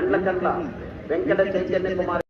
ఎండ్లకండ్ల వెంకట చైతన్య కుమార్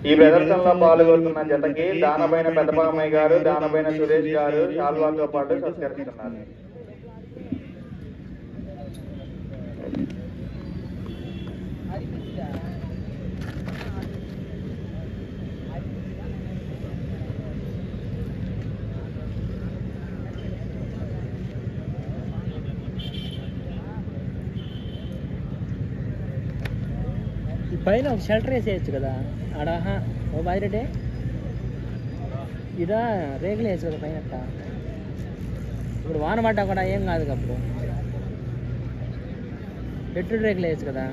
ఈ ప్రదర్శనలో పాల్గొంటున్న జతకి దానపైన పెద్దపామయ్య గారు దానపైన సురేష్ గారు శాల్వాతో పాటు సత్కరిస్తున్నారు ఈ పైన ఒక షెల్టర్ వేసేయచ్చు కదా. ఆడ ఓ బాయిరెడే ఇదా రేకులు వేయచ్చు కదా పైన అట్ట. ఇప్పుడు వాన పడ్డా కూడా ఏం కాదు అప్పుడు. పెట్రోల్ రేకులు వేయచ్చు కదా.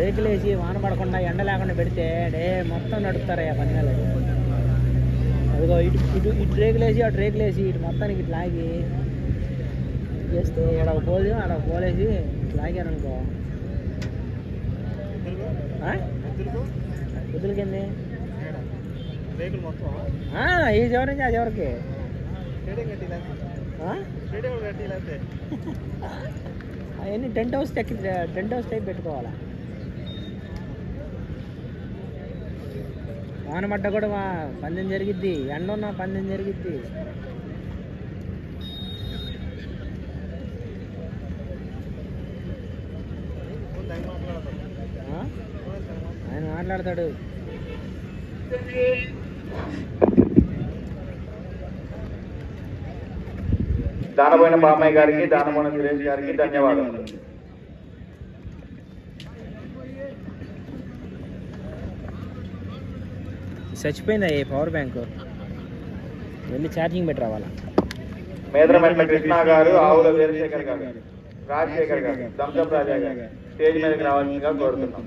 రేకులు వేసి వాన పడకుండా ఎండ లేకుండా పెడితే డే మొత్తం నడుపుతారయ్యా పని అదిగో ఇటు ఇటు ఇటు రేకులు వేసి అటు రేకులు వేసి ఇటు మొత్తానికి ఇటు లాగి చేస్తే ఇక్కడ ఒక పోలు ఆడ ఒక పోలేసి ఇటు లాగారనుకో ఎద్దులకి ఈ చివరి నుంచి ఆ చివరికి. అవన్నీ tent house tech tent house type పెట్టుకోవాలా? వానబడ్డ కూడా వా- పందెం జరిగిద్ది ఎండ ఉన్న పందెం జరిగిద్ది. మాట్లాడతాడు. దానబోయిన బామయ్య గారికి దానబోయిన సురేష్ గారికి ధన్యవాదాలు. చచ్చిపోయిందా ఈ పవర్ బ్యాంక్? వెళ్ళి ఛార్జింగ్ పెట్టి రావాలా? మేదరమెట్ల కృష్ణ గారు ఆవుల వీరశేఖర్ గారు రాజశేఖర్ గారు దంసప్ రాజా గారు స్టేజ్ మీదకి రావాల్సిందిగా కోరుతున్నాం.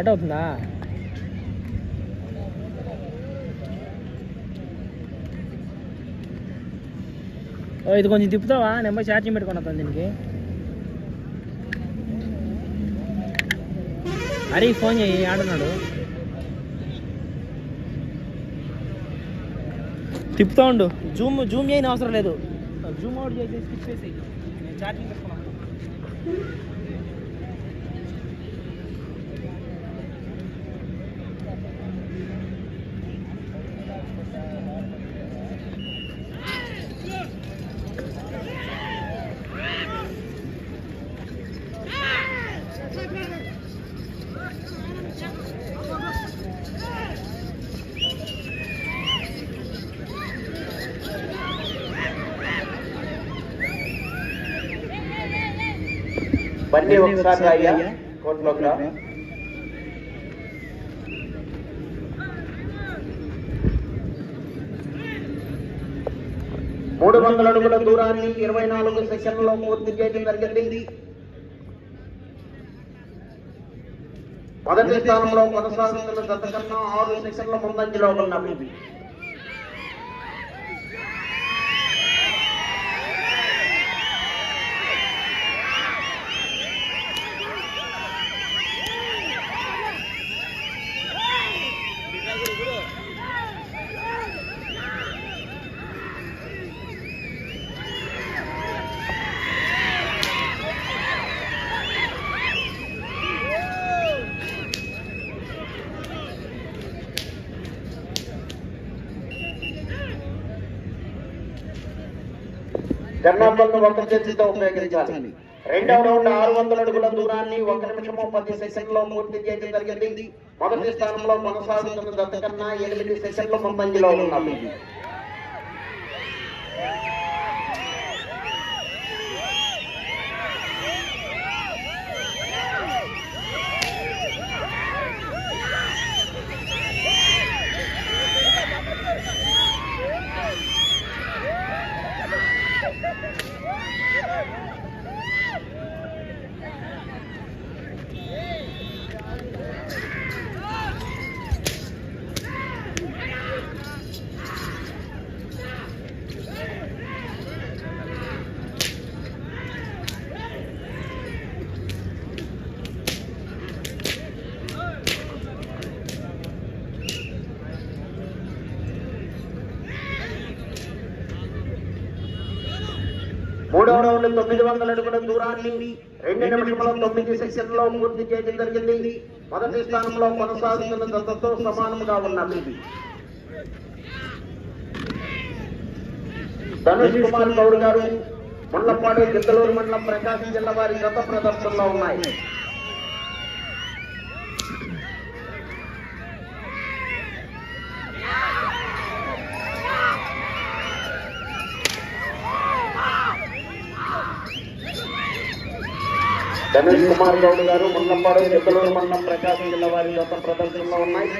స్టార్ట్ అవుతుందా ఓ ఇది కొంచెం తిప్పుతావా? నెంబర్ ఛార్జింగ్ పెట్టుకున్నా దీనికి. అరే ఫోన్ చేయి ఆడున్నాడు తిప్పుతా ఉండు. జూమ్ జూమ్ చేయని అవసరం లేదు. జూమ్ అవుట్ చేసి స్కిప్ చేసి. ఛార్జింగ్ పెట్టుకున్నాను బండి ఒకసారి అయ్యా కోర్టులోకి రా మూడు వందల అడుగుల దూరాన్ని ఇరవై నాలుగు సెషన్లో పూర్తి చేయడం జరిగింది. మొదటి స్థానంలో కొనసాగుతున్న గత కన్నా ఆరు సెషన్ల ముందంజలో ఉన్నవి జర్నాపల్ను ఒక చేతితో ఉపయోగించాలి. రెండవ రౌండ్ ఆరు వందల అడుగుల దూరాన్ని ఒక నిమిషము పది సెషన్లో పూర్తి చేయడం జరిగింది. మొదటి స్థానంలో కొనసాగుతున్న గత కన్నా ఎనిమిది సెషన్ల ముందంజలో ఉన్నవి మూడవ తొమ్మిది వందల అడుగుల దూరాన్ని రెండు నిమిషముల తొమ్మిది సెక్షన్లో పూర్తి చేయడం జరిగింది. మొదటి స్థానంలో కొనసాగుతున్న దత్తతో సమానంగా ఉన్నది ధనుష్ కుమార్ గౌడ్ గారు ముళ్ళపాడు గిద్దలూరు మండలం ప్రకాశం జిల్లా వారి గత ప్రదర్శనలో ఉన్నాయి. రమేష్ కుమార్ గౌడ్ గారు మున్నప్పాడు చెక్కలూరు మండలం ప్రకాశం జిల్లా వారి కోసం ప్రదర్శనలో ఉన్నాయి.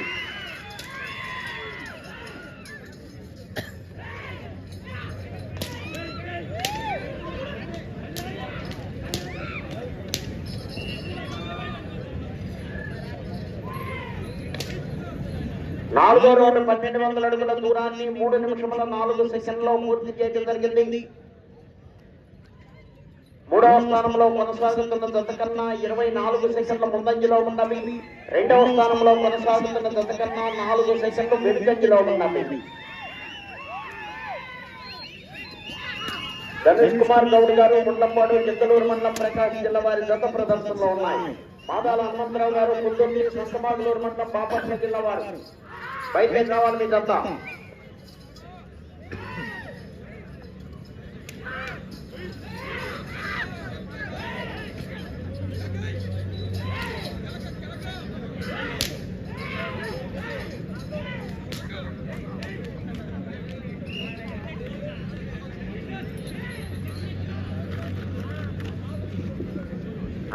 నాలుగో రోజు పన్నెండు వందల అడుగుల దూరాన్ని మూడు నిమిషముల నాలుగు సెషన్లో పూర్తి చేయడం జరిగింది. మూడవ స్థానంలో కొనసాగుతున్న జత కన్నా ఇరవై నాలుగు సెకండ్ల ముందంజలో ఉన్నవి రెండవ స్థానంలో కొనసాగుతున్న జత కన్నా నాలుగు సెకండ్లు వెనుకంజలో ఉన్నవి గణేష్ కుమార్ గౌడ్ గారు ముండ్లపాడు గిద్దలూరు మండలం ప్రకాశం జిల్లా వారి జత ప్రదర్శనలో ఉన్నాయి. పాదాల హనుమంతరావు గారు పుత్తూరు సొంతమాగులూరు మండలం బాపట్ల జిల్లా వారు. బయటకు రావాలి మీ జత.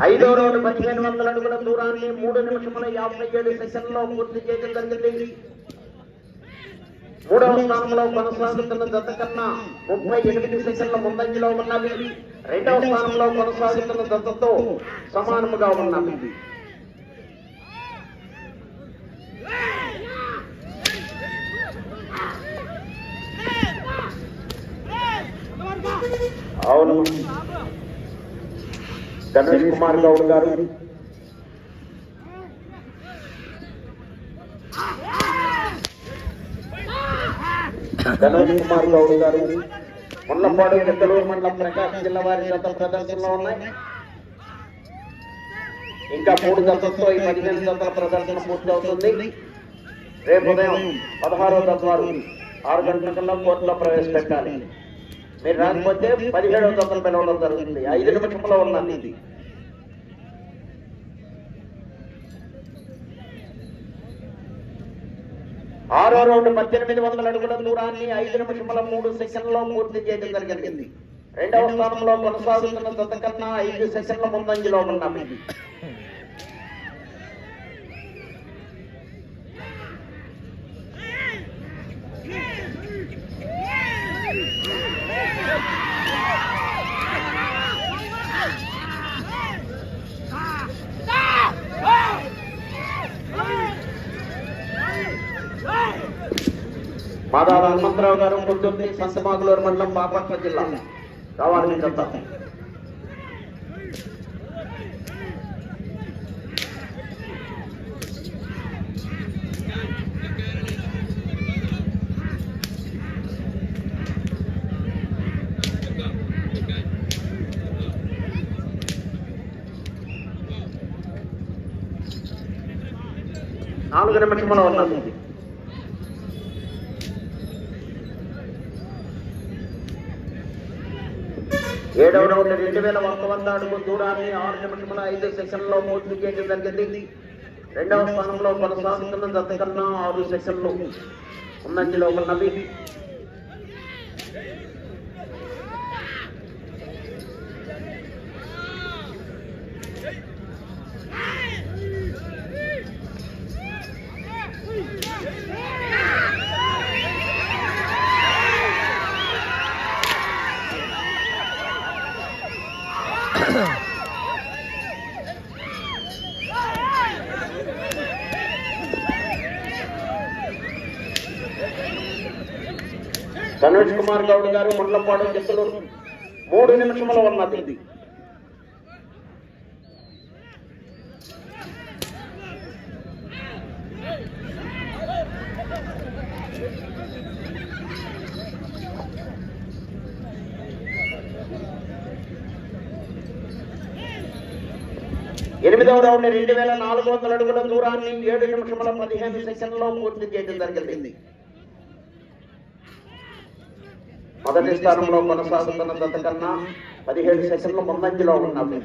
ఐదో రౌండ్ పదిహేను వందల అడుగుల దూరాన్ని మూడు నిమిషముల యాభై ఏడు సెషన్లో పూర్తి చేయడం జరిగింది. మూడవ స్థానంలో కొనసాగుతున్న జత కన్నా ముప్పై ఎనిమిది సెషన్ల ముందంజలో ఉన్నవి రెండవ స్థానంలో కొనసాగుతున్న జతతో సమానముగా ఉన్నవి అవును. ధనుష్ కుమార్ గౌడ్ గారు. ధనుష్ కుమార్ గౌడ్ గారు. ఉన్నపాడు గిద్దలూరు మండలం ప్రకాశం జిల్లా వారి జత ప్రదర్శనలో ఉన్నాయి. ఇంకా మూడు జతలతో ఈ పదిహేను జతల ప్రదర్శన పూర్తి అవుతుంది రేపు ఉదయం పదహారో తత్వాలు ఆరు గంటలకల్లా కోర్టులో ప్రవేశపెట్టాలి. మీరు రాకపోతే పదిహేడవ జతలు పిలవడం జరుగుతుంది. ఐదు నిమిషంలో ఉన్నది ఆరో రౌండ్ పద్దెనిమిది వందల అడుగుల దూరాన్ని ఐదు నిమిషముల మూడు సెషన్లో పూర్తి చేయడం జరిగింది. రెండవ స్థానంలో కొనసాగుతున్న జత కన్నా ఐదు సెషన్ల ముందంజలో ఉన్నవి మాదాల రామారావు గారు పొద్దున్నే సంతమాగులూరు మండలం బాపట్ల జిల్లా. రావాలి నేను జత నాలుగు నిమిషంలో ఉన్నది. ఏడవ రౌండ్ రెండు వేల ఒక్క వంద అడుగు దూరాన్ని ఆరు నిమిషముల ఐదు సెషన్లో పూర్తి చేయడం జరిగింది. రెండవ స్థానంలో కొనసాగుతున్న దత్తకన్నా కన్నా ఆరు సెషన్లు లోపల ఉన్నవి మనోజ్ కుమార్ గౌడ్ గారు ముండ్లపాడు గిద్దలూరు మూడు నిమిషముల ఉన్నది ఇది ఎనిమిదవ రౌండ్ రెండు వేల నాలుగు వందల అడుగుల దూరాన్ని ఏడు నిమిషముల పదిహేను సెకండ్లో పూర్తి చేయడం జరిగింది. మొదటి స్థానంలో కొనసాగుతున్న జత కన్నా పదిహేడు సెషన్లు ముందంజలో ఉన్నవి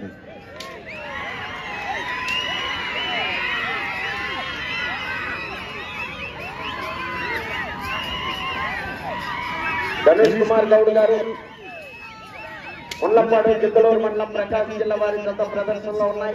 గణేష్ కుమార్ గౌడ్ గారు ముళ్ళపాడు గిద్దలూరు మండలం ప్రకాశం జిల్లా వారి జత ప్రదర్శనలో ఉన్నాయి.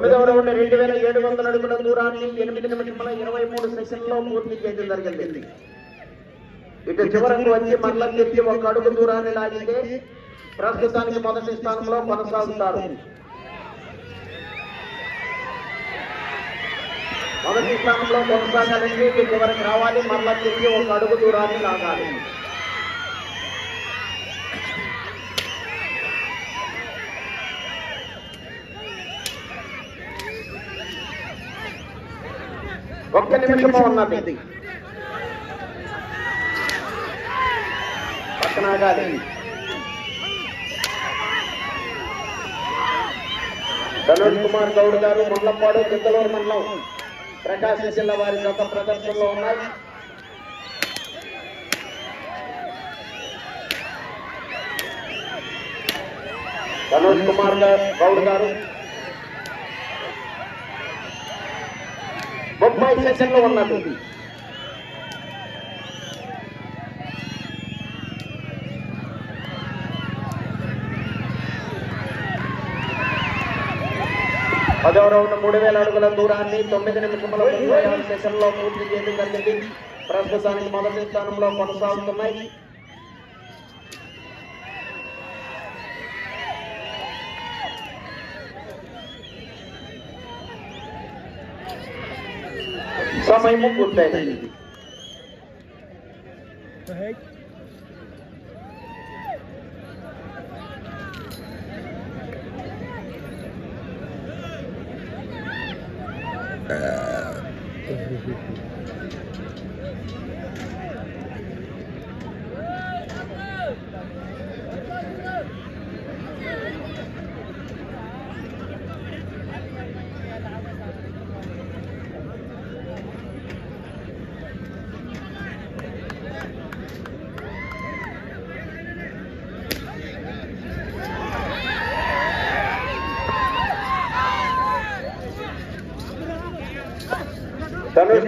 తొమ్మిదవ రౌండ్ రెండు వేల ఏడు వందల అడుగుల దూరాన్ని ఎనిమిది నిమిషముల ఇరవై మూడు సెషన్లో పూర్తి చేయడం జరిగింది. ఇటు చివరకు వచ్చి మరల నెత్తి ఒక అడుగు దూరాన్ని లాగితే ప్రస్తుతానికి మొదటి స్థానంలో కొనసాగుతారు. మొదటి స్థానంలో కొనసాగాలంటే ఇటు చివరికి రావాలి మరల నెత్తి ఒక అడుగు దూరాన్ని లాగాలి. ఒక్క నిమిషము ఉన్నది. పక్కన ఆగాలి. ధనుష్ కుమార్ గౌడ్ గారు ముళ్ళపాడు గిద్దలూరు మండలం. ప్రకాశం జిల్లా వారి గత ప్రదర్శనలో ఉన్నాయి. ధనుష్ కుమార్ గౌడ్ గారు ముప్పై సెషన్లు ఉన్నది పదవ రౌండ్ మూడు వేల అడుగుల దూరాన్ని తొమ్మిది నిమిషముల ముప్పై ఆరు సెషన్లో పూర్తి చేయడం జరిగింది. ప్రస్తుతానికి మొదటి స్థానంలో కొనసాగుతున్నాయి. সময় মুখ উঠতে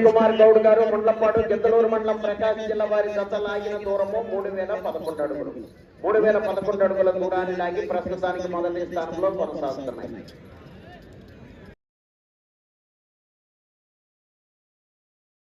ధనుష్ కుమార్ గౌడ్ గారు ముండ్లపాడు గిద్దలూరు మండలం ప్రకాశం జిల్లా వారి జత లాగిన దూరము మూడు వేల పదకొండు అడుగులు. మూడు వేల పదకొండు అడుగుల దూరాన్ని లాగి ప్రస్తుతానికి మొదటి స్థానంలో కొనసాగుతున్నాయి.